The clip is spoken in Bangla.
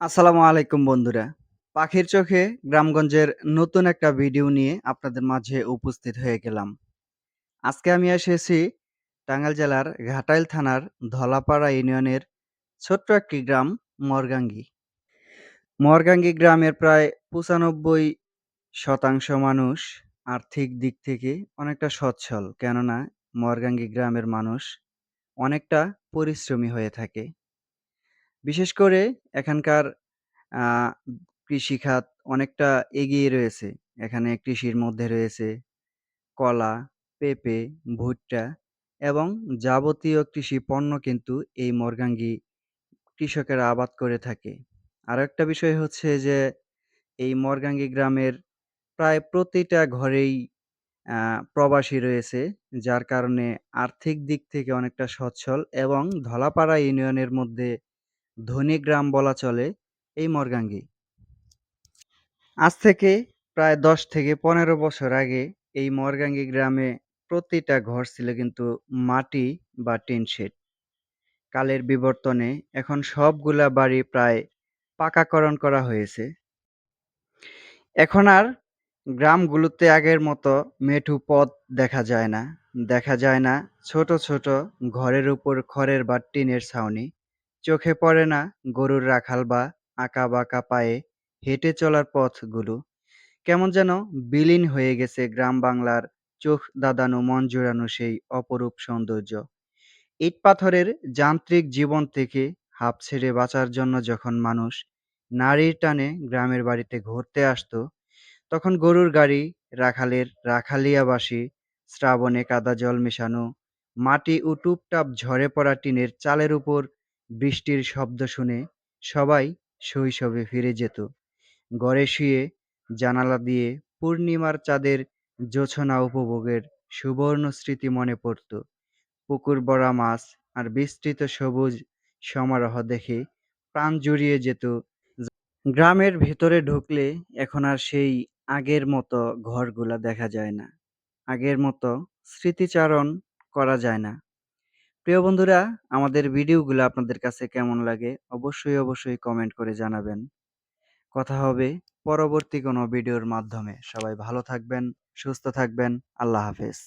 আসসালামু আলাইকুম বন্ধুরা। পাখির চোখে গ্রামগঞ্জের নতুন একটা ভিডিও নিয়ে আপনাদের মাঝে উপস্থিত হয়ে গেলাম। আজকে আমি এসেছি টাঙ্গাইল জেলার ঘাটাইল থানার ধলাপাড়া ইউনিয়নের ছোট্ট একটি গ্রাম, মরগাঙ্গি। মরগাঙ্গি গ্রামের প্রায় ৯৫% মানুষ আর্থিক দিক থেকে অনেকটা সচ্ছল। কেননা মরগাঙ্গি গ্রামের মানুষ অনেকটা পরিশ্রমী হয়ে থাকে। বিশেষ করে এখানকার কৃষিখাত অনেকটা এগিয়ে রয়েছে। এখানে কৃষির মধ্যে রয়েছে কলা, পেঁপে, ভুট্টা এবং যাবতীয় কৃষি পণ্য কিন্তু এই মরগাঙ্গি কৃষকেরা আবাদ করে থাকে। আরেকটা বিষয় হচ্ছে যে এই মরগাঙ্গি গ্রামের প্রায় প্রতিটা ঘরেই প্রবাসী রয়েছে। যার কারণে আর্থিক দিক থেকে অনেকটা সচ্ছল এবং ধলাপাড়া ইউনিয়নের মধ্যে ধনী গ্রাম বলা চলে এই মরগাঙ্গি। আজ থেকে প্রায় ১০ থেকে ১৫ বছর আগে এই মরগাঙ্গি গ্রামে প্রতিটা ঘর ছিল কিন্তু মাটি বা টিন শেড। কালের বিবর্তনে এখন সবগুলা বাড়ি প্রায় পাকাকরণ করা হয়েছে। এখন আর গ্রামগুলোতে আগের মতো মেঠু পথ দেখা যায় না। দেখা যায় না ছোট, ছোট ঘরের উপর খড়ের বা টিনের ছাউনি। চোখে পড়ে না গরুর রাখাল বা আঁকা-বাঁকা পায়ে হেঁটে চলার পথগুলো। কেমন যেন বিলীন হয়ে গেছে গ্রাম বাংলার চোখ ধাঁধানো মন জুড়ানো সেই অপরূপ সৌন্দর্য। ইট-পাথরের যান্ত্রিক জীবন থেকে হাঁপ ছেড়ে বাঁচার জন্য যখন মানুষ নাড়ির টানে গ্রামের বাড়িতে ঘুরতে আসতো, তখন গরুর গাড়ি, রাখালের রাখালিয়াবাসী শ্রাবণে কাদা জল মেশানো মাটি ও টুপটাপ ঝরে পড়া টিনের চালের উপর বৃষ্টির শব্দ শুনে সবাই শৈশবে ফিরে যেত। ঘরে শুয়ে জানালা দিয়ে পূর্ণিমার চাঁদের জোছনা উপভোগের সুবর্ণ স্মৃতি মনে পড়ত। পুকুর ভরা মাছ আর বিস্তৃত সবুজ সমারোহ দেখে প্রাণ জুড়িয়ে যেত। গ্রামের ভেতরে ঢুকলে এখন আর সেই আগের মতো ঘরগুলা দেখা যায় না। আগের মতো স্মৃতিচারণ করা যায় না। প্রিয় বন্ধুরা, আমাদের ভিডিওগুলো আপনাদের কাছে কেমন লাগে অবশ্যই, অবশ্যই কমেন্ট করে জানাবেন। কথা হবে পরবর্তী কোনো ভিডিওর মাধ্যমে। সবাই ভালো থাকবেন, সুস্থ থাকবেন। আল্লাহ হাফেজ।